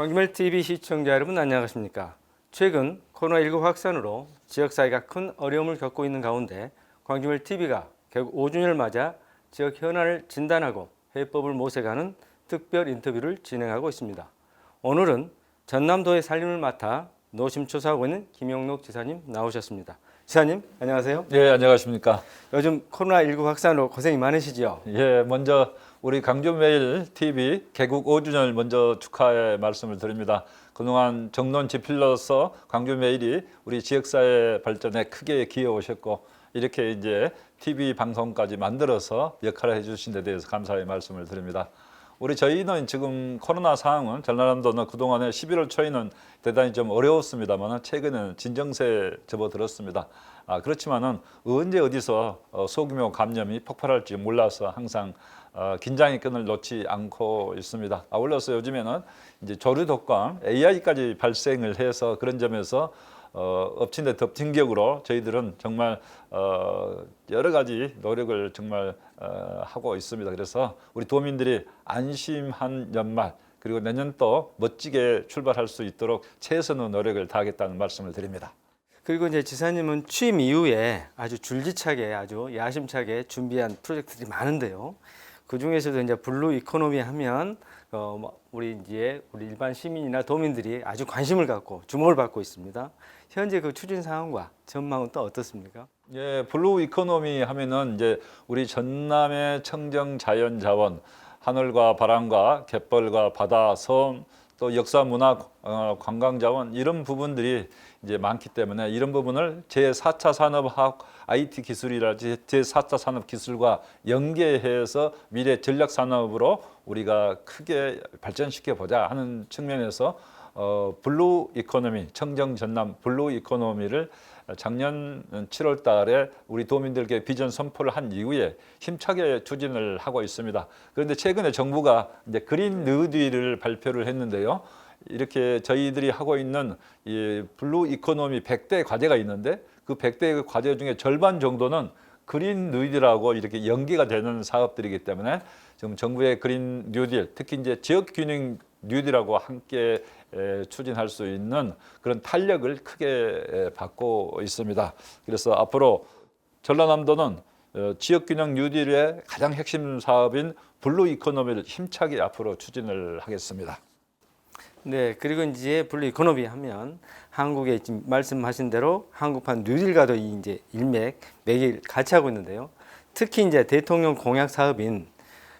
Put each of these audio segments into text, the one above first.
광주멜 TV 시청자 여러분 안녕하십니까? 최근 코로나19 확산으로 지역사회가 큰 어려움을 겪고 있는 가운데 광주멜 TV가 결국 5주년을 맞아 지역 현안을 진단하고 해법을 모색하는 특별 인터뷰를 진행하고 있습니다. 오늘은 전남도의 살림을 맡아 노심초사하고 있는 김영록 지사님 나오셨습니다. 지사님 안녕하세요. 예, 안녕하십니까. 요즘 코로나 19 확산으로 고생이 많으시죠? 예, 먼저 우리 강주메일 TV 개국 5주년을 먼저 축하의 말씀을 드립니다. 그동안 정론 지필로서 광주메일이 우리 지역사회 발전에 크게 기여 오셨고 이렇게 이제 TV 방송까지 만들어서 역할을 해주신 데 대해서 감사의 말씀을 드립니다. 우리 저희는 지금 코로나 상황은 전라남도는 그동안에 11월 초에는 대단히 좀 어려웠습니다만 최근에는 진정세에 접어들었습니다. 아, 그렇지만은 언제 어디서 어, 소규모 감염이 폭발할지 몰라서 항상 어, 긴장의 끈을 놓지 않고 있습니다. 아울러서 요즘에는 이제 조류 독감 AI까지 발생을 해서 그런 점에서 어, 엎친 데 덮친 격으로 저희들은 정말 어, 여러 가지 노력을 정말 어, 하고 있습니다. 그래서 우리 도민들이 안심한 연말 그리고 내년 또 멋지게 출발할 수 있도록 최선의 노력을 다하겠다는 말씀을 드립니다. 그리고 이제 지사님은 취임 이후에 아주 줄기차게 아주 야심차게 준비한 프로젝트들이 많은데요. 그 중에서도 이제 블루 이코노미 하면 어, 뭐 우리 이제 우리 일반 시민이나 도민들이 아주 관심을 갖고 주목을 받고 있습니다. 현재 그 추진 상황과 전망은 또 어떻습니까? 예, 블루 이코노미 하면은 이제 우리 전남의 청정 자연 자원, 하늘과 바람과 갯벌과 바다, 섬, 또 역사 문화 어, 관광 자원 이런 부분들이 이제 많기 때문에 이런 부분을 제 4차 산업화학 IT 기술이라든지 제 4차 산업 기술과 연계해서 미래 전략 산업으로 우리가 크게 발전시켜 보자 하는 측면에서 어, 블루 이코노미, 청정 전남 블루 이코노미를 작년 7월 달에 우리 도민들께 비전 선포를 한 이후에 힘차게 추진을 하고 있습니다. 그런데 최근에 정부가 이제 그린 뉴딜을 발표를 했는데요. 이렇게 저희들이 하고 있는 이 블루 이코노미 100대 과제가 있는데 그 100대 과제 중에 절반 정도는 그린 뉴딜하고 이렇게 연계가 되는 사업들이기 때문에 지금 정부의 그린 뉴딜, 특히 이제 지역 균형 뉴딜하고 함께 에, 추진할 수 있는 그런 탄력을 크게 에, 받고 있습니다. 그래서 앞으로 전라남도는 어, 지역 균형 뉴딜의 가장 핵심 사업인 블루 이코노미를 힘차게 앞으로 추진을 하겠습니다. 네, 그리고 이제 블루 이코노미 하면 한국의 지금 말씀하신 대로 한국판 뉴딜과도 이 이제 일맥 매일 같이 하고 있는데요. 특히 이제 대통령 공약 사업인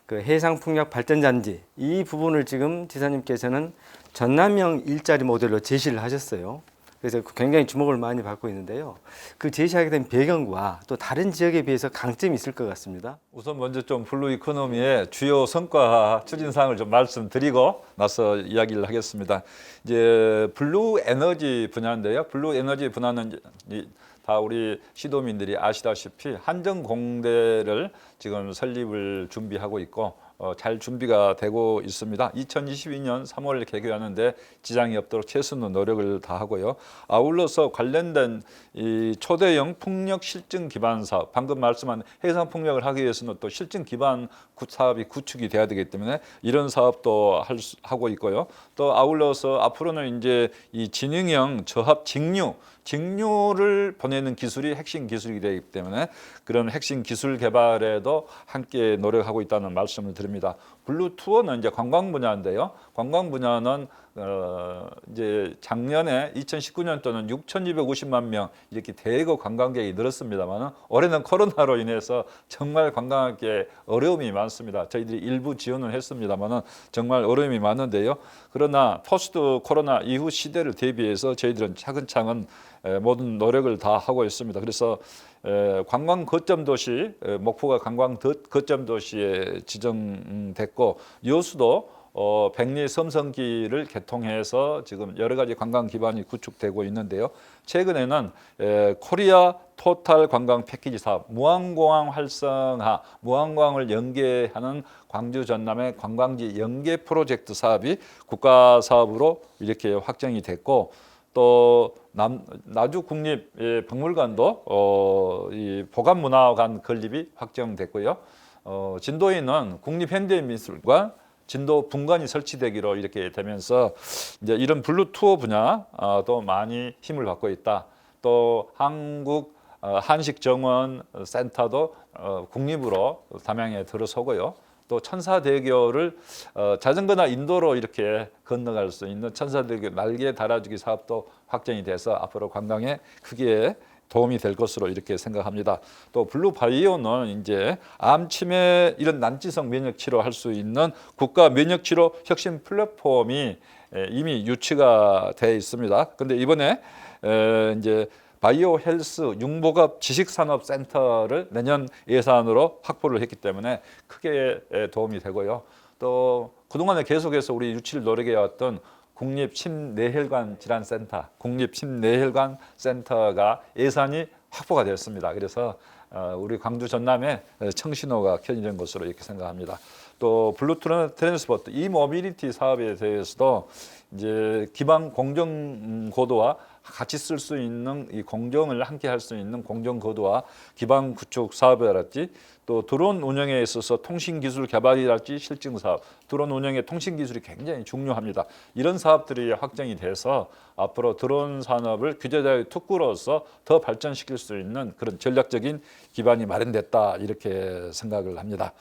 그 해상 풍력 발전단지 이 부분을 지금 지사님께서는 전남형 일자리 모델로 제시를 하셨어요. 그래서 굉장히 주목을 많이 받고 있는데요. 그 제시하게 된 배경과 또 다른 지역에 비해서 강점이 있을 것 같습니다. 우선 먼저 좀 블루 이코노미의 주요 성과 추진 사항을 좀 말씀드리고 나서 이야기를 하겠습니다. 이제 블루 에너지 분야인데요. 블루 에너지 분야는 이- 다 우리 시도민들이 아시다시피 한정 공대를 지금 설립을 준비하고 있고 어, 잘 준비가 되고 있습니다. 2022년 3월 개교하는데 지장이 없도록 최선의 노력을 다하고요. 아울러서 관련된 이 초대형 풍력 실증 기반 사업, 방금 말씀한 해상 풍력을 하기 위해서는 또 실증 기반 구- 사업이 구축이 돼야 되기 때문에 이런 사업도 할 수- 하고 있고요. 또 아울러서 앞으로는 이제 이 진흥형 저합 직류 직류를 보내는 기술이 핵심 기술이 되기 때문에 그런 핵심 기술 개발에도 함께 노력하고 있다는 말씀을 드립니다. 블루 투어는 이제 관광 분야인데요. 관광 분야는 어 이제 작년에 2019년도는 6,250만 명 이렇게 대거 관광객이 늘었습니다만 올해는 코로나로 인해서 정말 관광객에 어려움이 많습니다. 저희들이 일부 지원을 했습니다만 정말 어려움이 많은데요. 그러나 포스트 코로나 이후 시대를 대비해서 저희들은 차근차근 에, 모든 노력을 다 하고 있습니다. 그래서 에, 관광 거점 도시 에, 목포가 관광 더- 거점 도시에 지정됐고 여수도 어, 백리 섬성기를 개통해서 지금 여러 가지 관광 기반이 구축되고 있는데요. 최근에는 에, 코리아 토탈 관광 패키지 사업, 무안공항 활성화, 무안공항을 연계하는 광주 전남의 관광지 연계 프로젝트 사업이 국가 사업으로 이렇게 확정이 됐고 또 남, 나주 국립 예, 박물관도 어, 이 보관문화관 건립이 확정됐고요. 어, 진도에는 국립현대미술관, 진도 분관이 설치되기로 이렇게 되면서 이제 이런 블루 투어 분야도 많이 힘을 받고 있다. 또 한국 어, 한식 정원 센터도 어, 국립으로 담양에 들어서고요. 또 천사대교를 어, 자전거나 인도로 이렇게 건너갈 수 있는 천사대교 날개 달아주기 사업도 확정이 돼서 앞으로 관광에 크게 도움이 될 것으로 이렇게 생각합니다. 또 블루 바이오는 이제 암 치매 이런 난치성 면역 치료할 수 있는 국가 면역 치료 혁신 플랫폼이 에, 이미 유치가 돼 있습니다. 근데 이번에 에, 이제 바이오 헬스 융복업 지식산업 센터를 내년 예산으로 확보를 했기 때문에 크게 에, 도움이 되고요. 또 그동안에 계속해서 우리 유치를 노력해 왔던 국립 심뇌혈관 질환센터, 국립 심뇌혈관 센터가 예산이 확보가 되었습니다. 그래서 어, 우리 광주 전남에 청신호가 켜진 것으로 이렇게 생각합니다. 또 블루투스 트랜스포트 이 모빌리티 사업에 대해서도 이제 기반 공정 고도와 같이 쓸 수 있는 이 공정을 함께 할 수 있는 공정 고도와 기반 구축 사업이랄지 또 드론 운영에 있어서 통신 기술 개발이랄지 실증 사업, 드론 운영의 통신 기술이 굉장히 중요합니다. 이런 사업들이 확정이 돼서 앞으로 드론 산업을 규제자의 특구로서 더 발전시킬 수 있는 그런 전략적인 기반이 마련됐다 이렇게 생각을 합니다.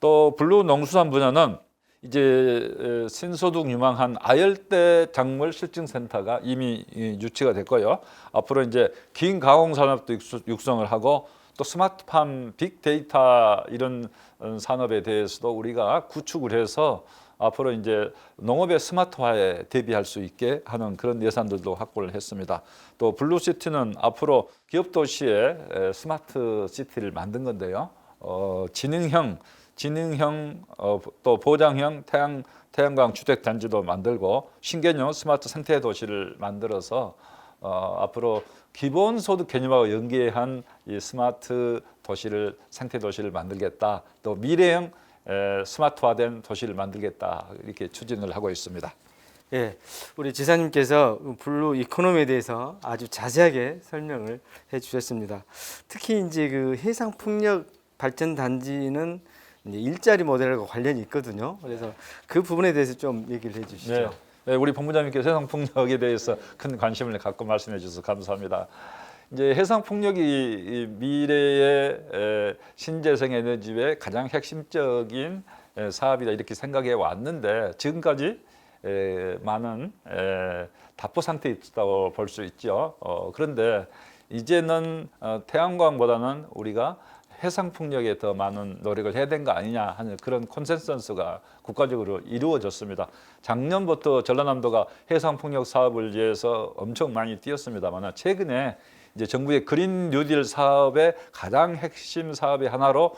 또 블루 농수산 분야는 이제 에, 신소득 유망한 아열대 작물 실증센터가 이미 이, 유치가 됐고요. 앞으로 이제 긴 가공 산업도 육성을 하고 또 스마트팜, 빅데이터 이런 어, 산업에 대해서도 우리가 구축을 해서 앞으로 이제 농업의 스마트화에 대비할 수 있게 하는 그런 예산들도 확보를 했습니다. 또 블루시티는 앞으로 기업 도시에 에, 스마트 시티를 만든 건데요. 어, 지능형 지능형 어, 또 보장형 태양 태양광 주택 단지도 만들고 신개념 스마트 생태 도시를 만들어서 어, 앞으로 기본 소득 개념하고 연계한 이 스마트 도시를 생태 도시를 만들겠다. 또 미래형 에, 스마트화된 도시를 만들겠다. 이렇게 추진을 하고 있습니다. 예, 우리 지사님께서 블루 이코노미에 대해서 아주 자세하게 설명을 해주셨습니다. 특히 이제 그 해상 풍력 발전 단지는 이제 일자리 모델과 관련이 있거든요. 그래서 그 부분에 대해서 좀 얘기를 해주시죠. 네. 네, 우리 본부장님께 해상 풍력에 대해서 큰 관심을 갖고 말씀해 주셔서 감사합니다. 이제 해상 풍력이 이 미래의 에, 신재생 에너지의 가장 핵심적인 에, 사업이다 이렇게 생각해 왔는데 지금까지 에, 많은 에, 답보 상태에 있다고 볼 수 있죠. 어, 그런데 이제는 어, 태양광보다는 우리가 해상 풍력에 더 많은 노력을 해야 되는 거 아니냐 하는 그런 콘센서스가 국가적으로 이루어졌습니다. 작년부터 전라남도가 해상 풍력 사업을 위해서 엄청 많이 뛰었습니다만 최근에 이제 정부의 그린 뉴딜 사업의 가장 핵심 사업의 하나로 어,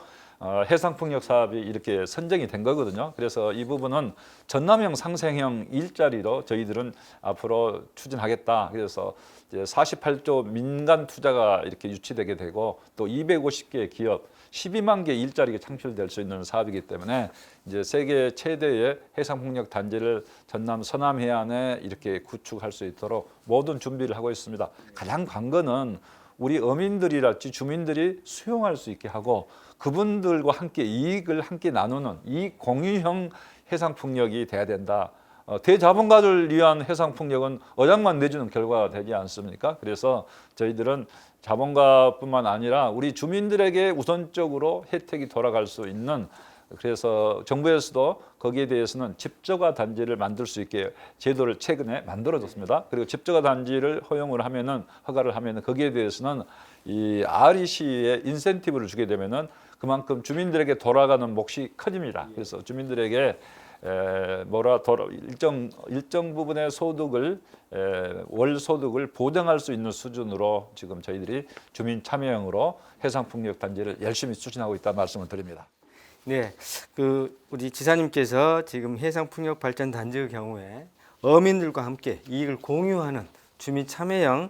해상 풍력 사업이 이렇게 선정이 된 거거든요. 그래서 이 부분은 전남형 상생형 일자리로 저희들은 앞으로 추진하겠다. 그래서 이제 48조 민간 투자가 이렇게 유치되게 되고 또 250개 기업 12만 개 일자리가 창출될 수 있는 사업이기 때문에 이제 세계 최대의 해상 풍력 단지를 전남 서남 해안에 이렇게 구축할 수 있도록 모든 준비를 하고 있습니다. 가장 관건은 우리 어민들이랄지 주민들이 수용할 수 있게 하고 그분들과 함께 이익을 함께 나누는 이 공유형 해상 풍력이 돼야 된다. 어, 대자본가를 위한 해상 풍력은 어장만 내주는 결과가 되지 않습니까? 그래서 저희들은 자본가뿐만 아니라 우리 주민들에게 우선적으로 혜택이 돌아갈 수 있는 그래서 정부에서도 거기에 대해서는 집저가 단지를 만들 수 있게 제도를 최근에 만들어줬습니다. 그리고 집저가 단지를 허용을 하면은 허가를 하면은 거기에 대해서는 이 REC의 인센티브를 주게 되면은 그만큼 주민들에게 돌아가는 몫이 커집니다. 그래서 주민들에게 에, 뭐라 돌아, 일정 일정 부분의 소득을 에, 월 소득을 보장할 수 있는 수준으로 지금 저희들이 주민 참여형으로 해상 풍력 단지를 열심히 추진하고 있다 말씀을 드립니다. 네, 그 우리 지사님께서 지금 해상 풍력 발전 단지의 경우에 어민들과 함께 이익을 공유하는 주민 참여형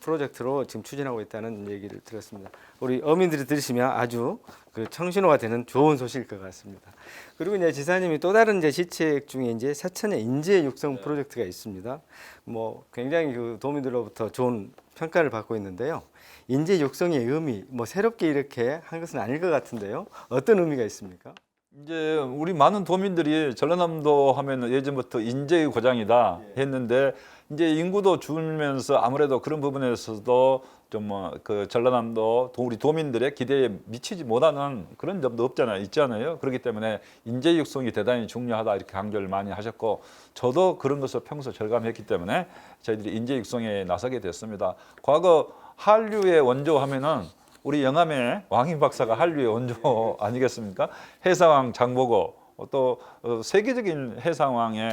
프로젝트로 지금 추진하고 있다는 얘기를 들었습니다. 우리 어민들이 들으시면 아주 그 청신호가 되는 좋은 소식일 것 같습니다. 그리고 이제 지사님이 또 다른 이제 시책 중에 이제 사천의 인재 육성 프로젝트가 있습니다. 뭐 굉장히 그 도민들로부터 좋은 평가를 받고 있는데요. 인재 육성의 의미, 뭐 새롭게 이렇게 한 것은 아닐 것 같은데요. 어떤 의미가 있습니까? 이제 우리 많은 도민들이 전라남도 하면 예전부터 인재의 고장이다 했는데 이제 인구도 줄면서 아무래도 그런 부분에서도 좀 뭐 그 전라남도 도- 우리 도민들의 기대에 미치지 못하는 그런 점도 없잖아요. 있잖아요? 그렇기 때문에 인재 육성이 대단히 중요하다 이렇게 강조를 많이 하셨고 저도 그런 것을 평소 절감했기 때문에 저희들이 인재 육성에 나서게 됐습니다. 과거 한류의 원조 하면은 우리 영암의 왕인 박사가 한류의 원조 아니겠습니까? 해상왕 장보고 또 어, 세계적인 해상왕의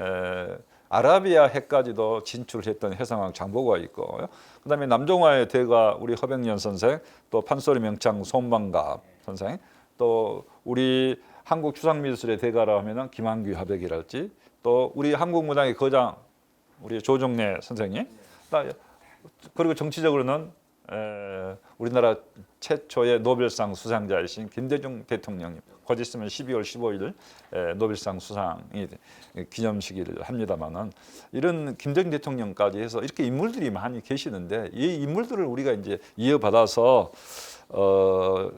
에, 아라비아 해까지도 진출했던 해상왕 장보고가 있고 그다음에 남종화의 대가 우리 허백년 선생 또 판소리 명창 손방갑 선생 또 우리 한국 추상미술의 대가라 하면은 김한규 화백이랄지 또 우리 한국문학의 거장 우리 조정래 선생님 나- 그리고 정치적으로는 에, 우리나라 최초의 노벨상 수상자이신 김대중 대통령님 곧 있으면 12월 15일 에, 노벨상 수상이 기념식을 합니다만은 이런 김대중 대통령까지 해서 이렇게 인물들이 많이 계시는데 이 인물들을 우리가 이제 이어받아서 어,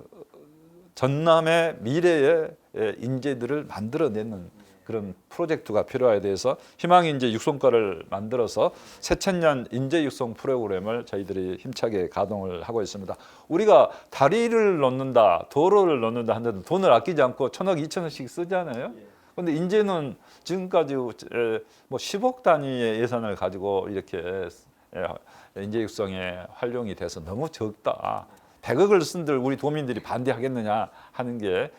전남의 미래의 에, 인재들을 만들어내는 그런 프로젝트가 필요해 돼서 희망 인재 육성과를 만들어서 새천년 인재 육성 프로그램을 저희들이 힘차게 가동을 하고 있습니다. 우리가 다리를 놓는다, 도로를 놓는다 하는데 돈을 아끼지 않고 천억, 이천억씩 쓰잖아요. 근데 인재는 지금까지 에, 뭐 10억 단위의 예산을 가지고 이렇게 에, 인재 육성에 활용이 돼서 너무 적다. 100억을 쓴들 우리 도민들이 반대하겠느냐 하는 게 에,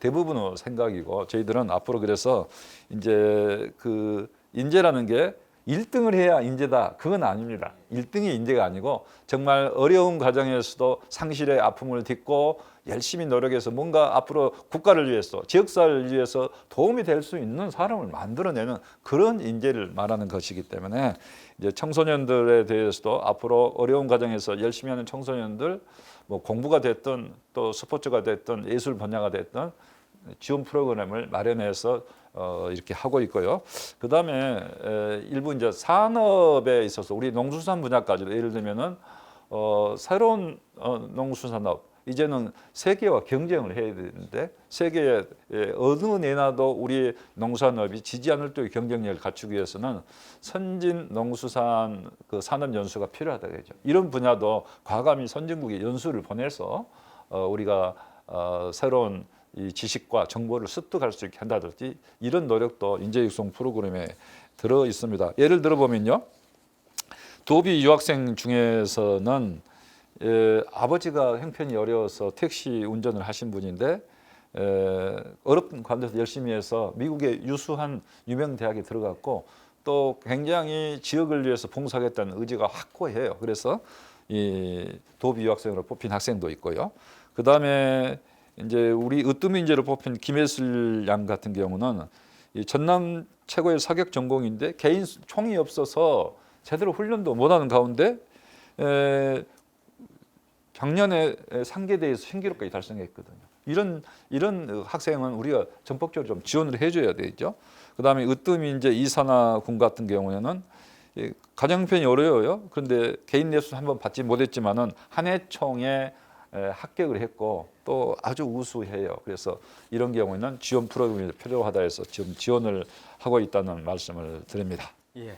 대부분의 생각이고 저희들은 앞으로 그래서 이제 그 인재라는 게 1등을 해야 인재다. 그건 아닙니다. 1등이 인재가 아니고 정말 어려운 과정에서도 상실의 아픔을 딛고 열심히 노력해서 뭔가 앞으로 국가를 위해서 지역사회를 위해서 도움이 될 수 있는 사람을 만들어내는 그런 인재를 말하는 것이기 때문에 이제 청소년들에 대해서도 앞으로 어려운 과정에서 열심히 하는 청소년들 뭐 공부가 됐든 또 스포츠가 됐든 예술 분야가 됐든 지원 프로그램을 마련해서 어, 이렇게 하고 있고요. 그 다음에 일부 이제 산업에 있어서 우리 농수산 분야까지도 예를 들면은 어, 새로운 어, 농수산업 이제는 세계와 경쟁을 해야 되는데 세계에 예, 어느 내나도 우리 농산업이 지지 않을 정도의 경쟁력을 갖추기 위해서는 선진 농수산 그 산업 연수가 필요하다 그죠. 이런 분야도 과감히 선진국에 연수를 보내서 어, 우리가 어, 새로운 이 지식과 정보를 습득할 수 있게 한다든지 이런 노력도 인재 육성 프로그램에 들어 있습니다. 예를 들어 보면요. 도비 유학생 중에서는 에, 아버지가 형편이 어려워서 택시 운전을 하신 분인데 에, 어렵던 가운데서 열심히 해서 미국의 유수한 유명 대학에 들어갔고 또 굉장히 지역을 위해서 봉사하겠다는 의지가 확고해요. 그래서 이 도비 유학생으로 뽑힌 학생도 있고요. 그 다음에 이제 우리 으뜸인재로 뽑힌 김혜슬 양 같은 경우는 이 전남 최고의 사격 전공인데 개인 총이 없어서 제대로 훈련도 못하는 가운데 에, 작년에 상계대에서 신기록까지 달성했거든요. 이런 이런 학생은 우리가 전폭적으로 좀 지원을 해줘야 되죠. 그다음에 으뜸인재 이산화 군 같은 경우에는 이 가정 형편이 어려워요. 그런데 개인 내수 한번 받지 못했지만은 한해총에 에, 합격을 했고 또 아주 우수해요. 그래서 이런 경우에는 지원 프로그램이 필요하다 해서 지금 지원을 하고 있다는 말씀을 드립니다. 예.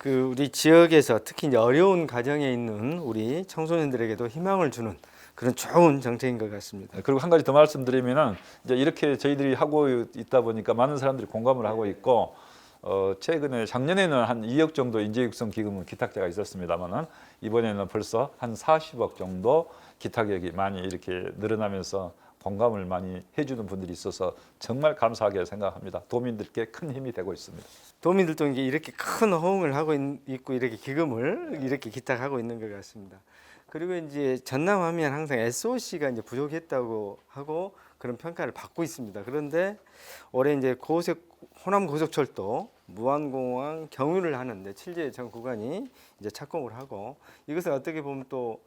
그 우리 지역에서 특히 어려운 가정에 있는 우리 청소년들에게도 희망을 주는 그런 좋은 정책인 것 같습니다. 네, 그리고 한 가지 더 말씀드리면은 이제 이렇게 저희들이 하고 있다 보니까 많은 사람들이 공감을 하고 있고 어 최근에 작년에는 한 2억 정도 인재 육성 기금 기탁자가 있었습니다만은 이번에는 벌써 한 40억 정도 기탁액이 많이 이렇게 늘어나면서 공감을 많이 해주는 분들이 있어서 정말 감사하게 생각합니다. 도민들께 큰 힘이 되고 있습니다. 도민들도 이렇게 큰 호응을 하고 있- 있고 이렇게 기금을 이렇게 기탁하고 있는 것 같습니다. 그리고 이제 전남하면 항상 SOC가 이제 부족했다고 하고 그런 평가를 받고 있습니다. 그런데 올해 이제 고속 호남 고속철도 무안공항 경유를 하는데 7제 전 구간이 이제 착공을 하고 이것은 어떻게 보면 또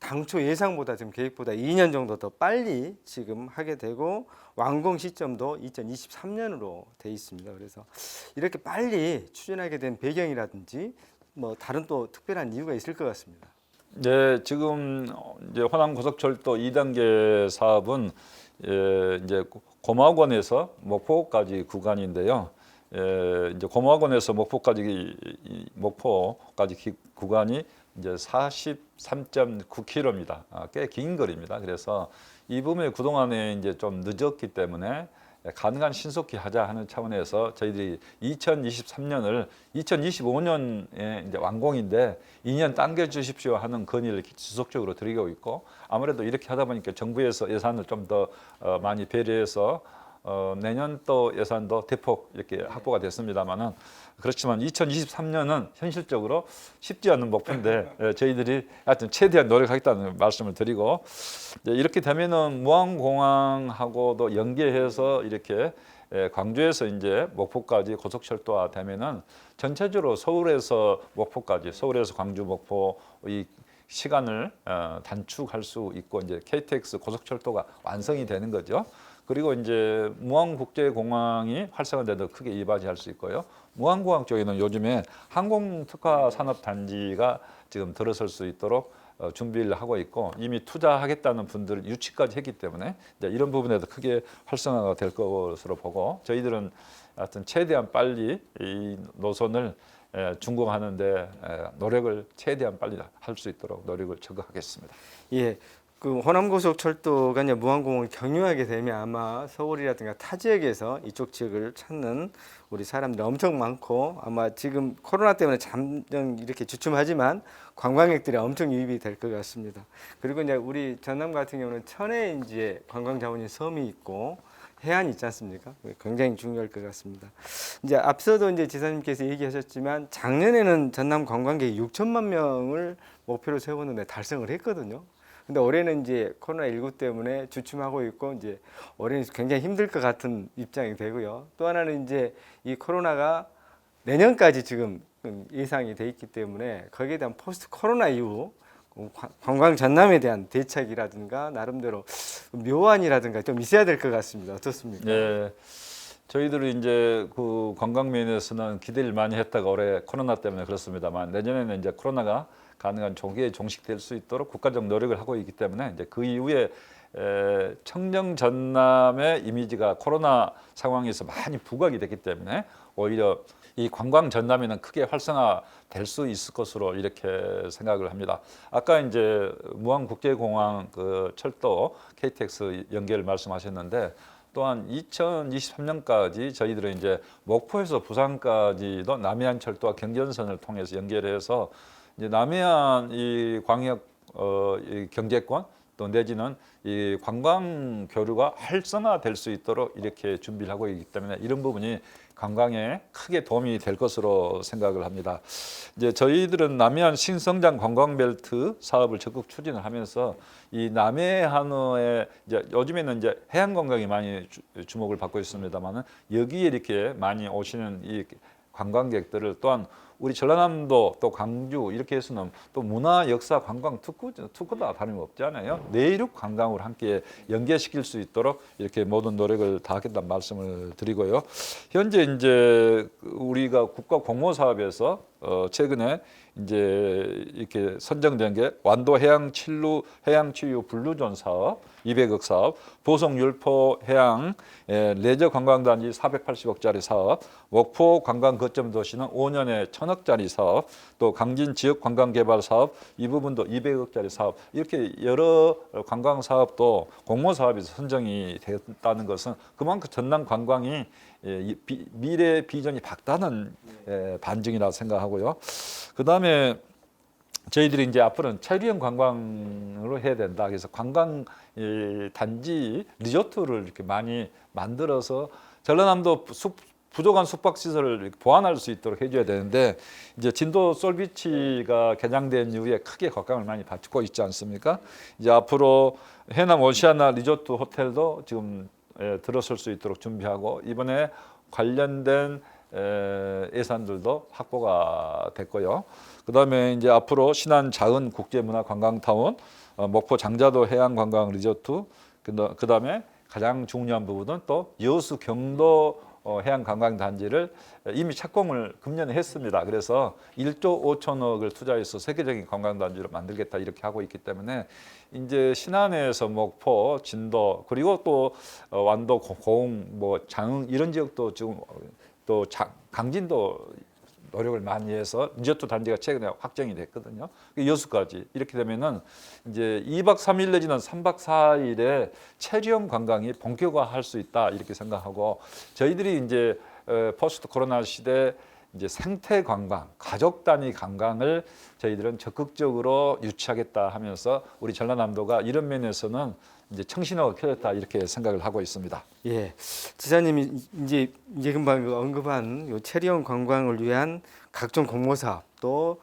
당초 예상보다 지금 계획보다 2년 정도 더 빨리 지금 하게 되고 완공 시점도 2023년으로 돼 있습니다. 그래서 이렇게 빨리 추진하게 된 배경이라든지 뭐 다른 또 특별한 이유가 있을 것 같습니다. 네, 지금 이제 호남 고속철도 2단계 사업은 예, 이제 고마원에서 목포까지 구간인데요. 예, 이제 고마원에서 목포까지 목포까지 기- 구간이 이제 43.9km입니다. 아, 꽤긴 거리입니다. 그래서 이 부분에 그동안에 이제 좀 늦었기 때문에 가능한 신속히 하자 하는 차원에서 저희들이 2023년을 2025년에 이제 완공인데 2년 당겨 주십시오 하는 건의를 지속적으로 드리고 있고 아무래도 이렇게 하다 보니까 정부에서 예산을 좀 더 많이 배려해서 어, 내년 또 예산도 대폭 이렇게 확보가 됐습니다만은 그렇지만 2023년은 현실적으로 쉽지 않은 목표인데 예, 저희들이 하여튼 최대한 노력하겠다는 말씀을 드리고 이제 이렇게 되면은 무안공항하고도 연계해서 이렇게 예, 광주에서 이제 목포까지 고속철도화 되면은 전체적으로 서울에서 목포까지 서울에서 광주 목포 이 시간을 어, 단축할 수 있고 이제 KTX 고속철도가 완성이 되는 거죠. 그리고 이제 무안국제공항이 활성화돼도 크게 이바지할 수 있고요. 무안공항 쪽에는 요즘에 항공특화산업단지가 지금 들어설 수 있도록 어, 준비를 하고 있고 이미 투자하겠다는 분들 유치까지 했기 때문에 이제 이런 부분에도 크게 활성화가 될 것으로 보고 저희들은 하여튼 최대한 빨리 이 노선을 에, 준공하는데 에, 노력을 최대한 빨리 할 수 있도록 노력을 적극하겠습니다. 예. 그 호남고속철도가 이제 무한공을 경유하게 되면 아마 서울이라든가 타 지역에서 이쪽 지역을 찾는 우리 사람들이 엄청 많고 아마 지금 코로나 때문에 잠정 이렇게 주춤하지만 관광객들이 엄청 유입이 될 것 같습니다. 그리고 이제 우리 전남 같은 경우는 천혜에 이제 관광 자원인 섬이 있고 해안이 있지 않습니까? 굉장히 중요할 것 같습니다. 이제 앞서도 이제 지사님께서 얘기하셨지만 작년에는 전남 관광객 6천만 명을 목표로 세웠는데 달성을 했거든요. 근데 올해는 이제 코로나 19 때문에 주춤하고 있고 이제 올해는 굉장히 힘들 것 같은 입장이 되고요. 또 하나는 이제 이 코로나가 내년까지 지금 예상이 돼 있기 때문에 거기에 대한 포스트 코로나 이후 관- 관광 전남에 대한 대책이라든가 나름대로 묘안이라든가 좀 있어야 될 것 같습니다. 어떻습니까? 네. 저희들이 이제 그 관광 면에서는 기대를 많이 했다가 올해 코로나 때문에 그렇습니다만 내년에는 이제 코로나가 가능한 조기에 종식될 수 있도록 국가적 노력을 하고 있기 때문에 이제 그 이후에 에, 청정 전남의 이미지가 코로나 상황에서 많이 부각이 됐기 때문에 오히려 이 관광 전남에는 크게 활성화될 수 있을 것으로 이렇게 생각을 합니다. 아까 이제 무안국제공항 그 철도 KTX 연결 말씀하셨는데 또한 2023년까지 저희들은 이제 목포에서 부산까지도 남해안 철도와 경전선을 통해서 연결해서 이제 남해안 이 광역 어, 이 경제권 또 내지는 이 관광 교류가 활성화될 수 있도록 이렇게 준비를 하고 있기 때문에 이런 부분이 관광에 크게 도움이 될 것으로 생각을 합니다. 이제 저희들은 남해안 신성장 관광벨트 사업을 적극 추진을 하면서 이 남해안의 이제 요즘에는 이제 해양 관광이 많이 주, 주목을 받고 있습니다만은 여기에 이렇게 많이 오시는 이 관광객들을 또한 우리 전라남도 또 광주 이렇게 해서는 또 문화 역사 관광 특구 특구다 다름없잖아요. 내륙 관광으로 함께 연계시킬 수 있도록 이렇게 모든 노력을 다하겠다는 말씀을 드리고요. 현재 이제 우리가 국가 공모 사업에서 어 최근에 이제 이렇게 선정된 게 완도 해양 칠루 해양 치유 블루존 사업 200억 사업, 보성 율포 해양 에, 레저 관광단지 480억짜리 사업, 목포 관광 거점 도시는 5년에 1000억짜리 사업, 또 강진 지역 관광 개발 사업 이 부분도 200억짜리 사업. 이렇게 여러 관광 사업도 공모 사업에서 선정이 됐다는 것은 그만큼 전남 관광이 예, 이 비- 미래 비전이 밝다는 예, 반증이라 생각하고요. 그 다음에 저희들이 이제 앞으로는 체류형 관광으로 해야 된다. 그래서 관광 이, 단지 리조트를 이렇게 많이 만들어서 전라남도 숙, 부족한 숙박 시설을 보완할 수 있도록 해줘야 되는데 이제 진도 솔비치가 개장된 이후에 크게 각광을 많이 받고 있지 않습니까? 이제 앞으로 해남 오시아나 리조트 호텔도 지금 예, 들어설 수 있도록 준비하고 이번에 관련된 에, 예산들도 확보가 됐고요. 그다음에 이제 앞으로 신안 자은 국제문화관광타운, 어, 목포 장자도 해양관광 리조트, 그다- 그다음에 가장 중요한 부분은 또 여수 경도 어, 해양 관광 단지를 이미 착공을 금년에 했습니다. 그래서 1조 5천억을 투자해서 세계적인 관광 단지로 만들겠다 이렇게 하고 있기 때문에 이제 신안에서 목포, 진도 그리고 또 어, 완도, 고- 고흥, 뭐 장흥 이런 지역도 지금 어, 또 장- 강진도 노력을 많이 해서 리조트 단지가 최근에 확정이 됐거든요. 그 여수까지 이렇게 되면은 이제 2박 3일 내지는 3박 4일에 체험 관광이 본격화할 수 있다 이렇게 생각하고 저희들이 이제 어, 포스트 코로나 시대 이제 생태 관광, 가족 단위 관광을 저희들은 적극적으로 유치하겠다 하면서 우리 전라남도가 이런 면에서는 이제 청신호가 켜졌다 이렇게 생각을 하고 있습니다. 예, 지사님이 이제 이제 금방 그 언급한 요 체리온 관광을 위한 각종 공모 사업 또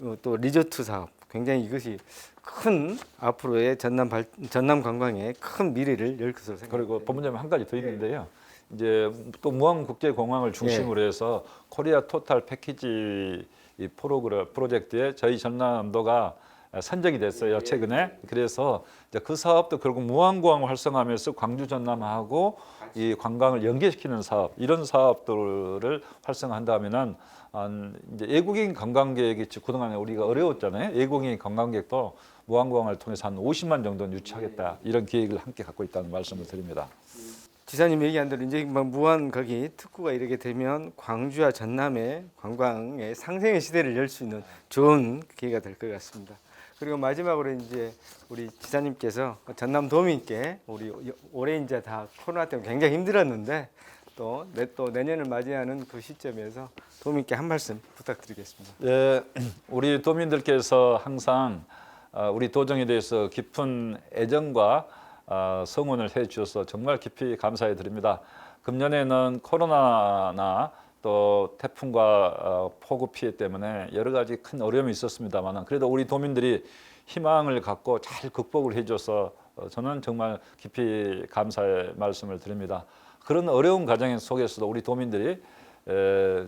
어, 또 리조트 사업 굉장히 이것이 큰 앞으로의 전남 발, 전남 관광에 큰 미래를 열 것으로 생각합니다. 그리고 본부장님 한 가지 더 있는데요. 이제 또 무안 국제 공항을 중심으로 해서 코리아 토탈 패키지 이 프로그램 프로젝트에 저희 전남도가 선정이 됐어요 최근에 그래서 이제 그 사업도 결국 무안공항 활성화하면서 광주 전남하고 이 관광을 연계시키는 사업 이런 사업들을 활성화한다면은 한 이제 외국인 관광객이 지- 그동안에 우리가 어려웠잖아요 외국인 관광객도 무안공항을 통해서 한 50만 정도는 유치하겠다 이런 계획을 함께 갖고 있다는 말씀을 드립니다. 지사님 얘기한 대로 이제 막 무한 거기 특구가 이르게 되면 광주와 전남의 관광의 상생의 시대를 열 수 있는 좋은 기회가 될 것 같습니다. 그리고 마지막으로 이제 우리 지사님께서 전남 도민께 우리 올해 이제 다 코로나 때문에 굉장히 힘들었는데 또, 내, 또 내년을 맞이하는 그 시점에서 도민께 한 말씀 부탁드리겠습니다. 예, 우리 도민들께서 항상 어, 우리 도정에 대해서 깊은 애정과 어, 성원을 해 주셔서 정말 깊이 감사해 드립니다. 금년에는 코로나나 또 태풍과 어, 폭우 피해 때문에 여러 가지 큰 어려움이 있었습니다만 그래도 우리 도민들이 희망을 갖고 잘 극복을 해줘서 어, 저는 정말 깊이 감사의 말씀을 드립니다. 그런 어려운 과정 속에서도 우리 도민들이 에,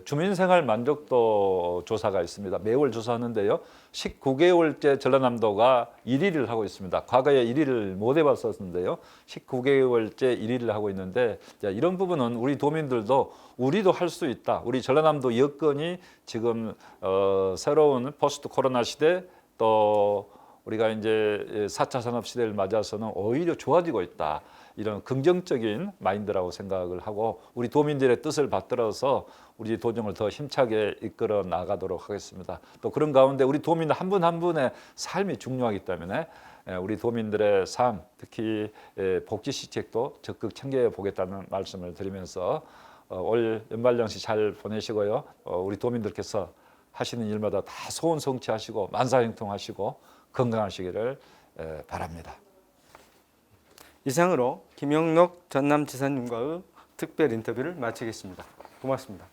주민생활 만족도 조사가 있습니다. 매월 조사하는데요. 19개월째 전라남도가 1위를 하고 있습니다. 과거에 1위를 못 해봤었는데요. 19개월째 1위를 하고 있는데 자, 이런 부분은 우리 도민들도 우리도 할 수 있다. 우리 전라남도 여건이 지금 어, 새로운 포스트 코로나 시대 또 우리가 이제 4차 산업 시대를 맞아서는 오히려 좋아지고 있다. 이런 긍정적인 마인드라고 생각을 하고 우리 도민들의 뜻을 받들어서 우리 도정을 더 힘차게 이끌어 나가도록 하겠습니다. 또 그런 가운데 우리 도민 한 분 한 분의 삶이 중요하기 때문에 에, 우리 도민들의 삶, 특히 에, 복지 시책도 적극 챙겨 보겠다는 말씀을 드리면서 어, 올 연말연시 잘 보내시고요. 어, 우리 도민들께서 하시는 일마다 다 소원 성취하시고 만사형통하시고 건강하시기를 에, 바랍니다. 이상으로 김영록 전남지사님과의 특별 인터뷰를 마치겠습니다. 고맙습니다.